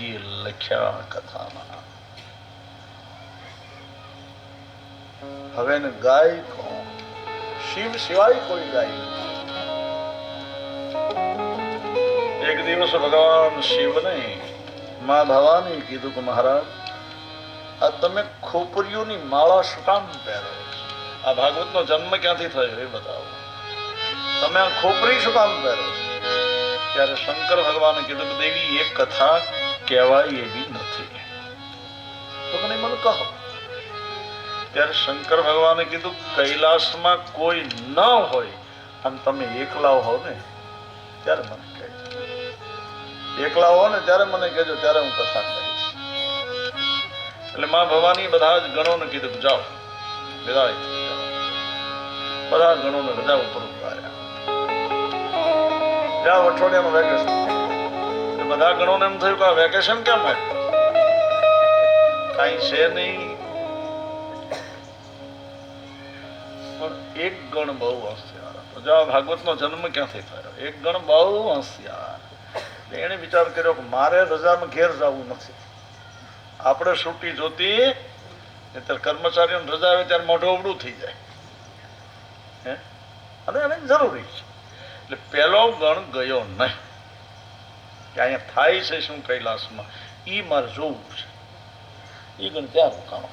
શિવજીએ લખ્યા કથામાં હવે ગાય કોણ શિવ સિવાય કોઈ ગાય એક દિવસ ભગવાન શિવને મા ભવાની કીધું કે મહારાજ આ તમે ખોપરીઓની માળા શું કામ પહેરો આ આ ભાગવતનો જન્મ ક્યાંથી થયો એ બતાવો. તમે આ ખોપરી શું કામ પહેરો ત્યારે શંકર ભગવાને કીધું કે, દેવી, એક કથા કહેવાય એવી નથી. મને કહો. ત્યારે શંકર ભગવાને કીધું કૈલાસમાં કોઈ ન હોય. અને તમે એકલા હો ને ત્યારે મને કહેજો. એકલા હો ને ત્યારે મને કહેજો ત્યારે હું કથા કહીશ એટલે માં ભવાની બધા જ ગણોને કીધું કે જાઓ. બધા. બધા ગણોને રજા ઉપર ઉતાર્યા જાઓ અઠવાડિયાનું વેકેશન. એટલે બધા ગણોને એમ થયું કે વેકેશન કેમ હોય? કઈ છે નહીં. પણ એક ગણ બહુ હોશિયાર હતો. જો ભાગવતનો જન્મ ક્યાંથી થયો? એક ગણ બહુ એટલે એણે વિચાર કર્યો કે મારે રજામાં ઘેર જવું નથી. આપણે છૂટી જોતી ત્યારે કર્મચારીઓને રજા આવે ત્યારે મોઢું અવળું થઈ જાય. હે? અને એને જરૂરી છે. એટલે પહેલો ગણ ગયો નહીં. કે અહીંયા થાય છે શું કૈલાસમાં? એ મારે જોવું છે. એ ગણ ત્યાં રોકાણો?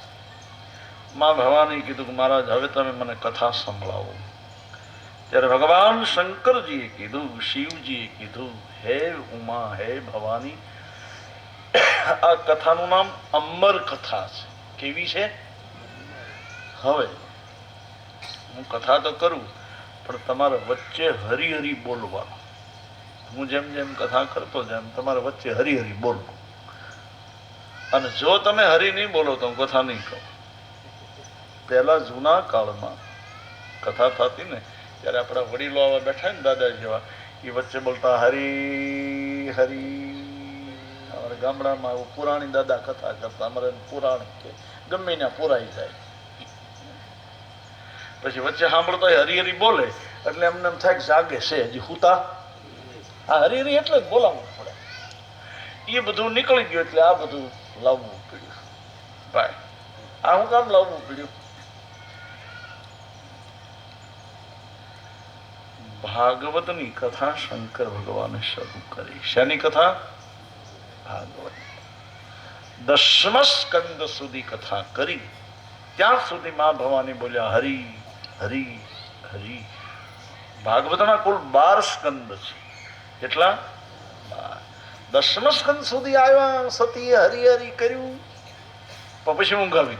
માં ભવાની કીધું કે મહારાજ, હવે તમે મને કથા સંભળાવો. ત્યારે ભગવાન શંકરજીએ કીધું, શિવજીએ કીધું, હે ઉમા, હે ભવાની, આ કથાનું નામ અમર કથા છે. કેવી છે? હવે, હું કથા તો કરું, પણ તમારે વચ્ચે હરી હરી બોલવાનું. હું જેમ જેમ કથા કરતો જેમ તમારે વચ્ચે હરિહરી બોલો. અને જો તમે હરી નહીં બોલો તો હું કથા નહીં કહું. પહેલા જૂના કાળમાં કથા થતી ને, ત્યારે આપણા વડીલો આવા બેઠા ને દાદા જેવા એ વચ્ચે બોલતા, હરી હરી. અમારા ગામડામાં આવું પુરાણી દાદા કથા કરતા, અમારે પુરાણ કે ગમે ત્યાં પુરાઈ જાય. પછી વચ્ચે સાંભળતા હરી હરી બોલે, એટલે એમને એમ થાય જાગે છે, હજી હુતા. હા હરી હરી એટલે જ બોલાવવું પડે. એ બધું નીકળી ગયું એટલે આ બધું લાવવું પડ્યું. ભાઈ, આ હું કામ લાવવું પડ્યું? ભાગવતની કથા શંકર ભગવાને શરૂ કરી. શેની કથા? ભાગવત. દસમ સ્કંદ સુધી કથા કરી. ત્યાં સુધી માં ભવાની બોલ્યા, હરી હરી હરી. ભાગવતના કુલ બાર સ્કંદ છે. કેટલા. દસમ સ્કંદ સુધી આવ્યા સતી હરી હરી કર્યું પણ પછી ઊંઘ આવી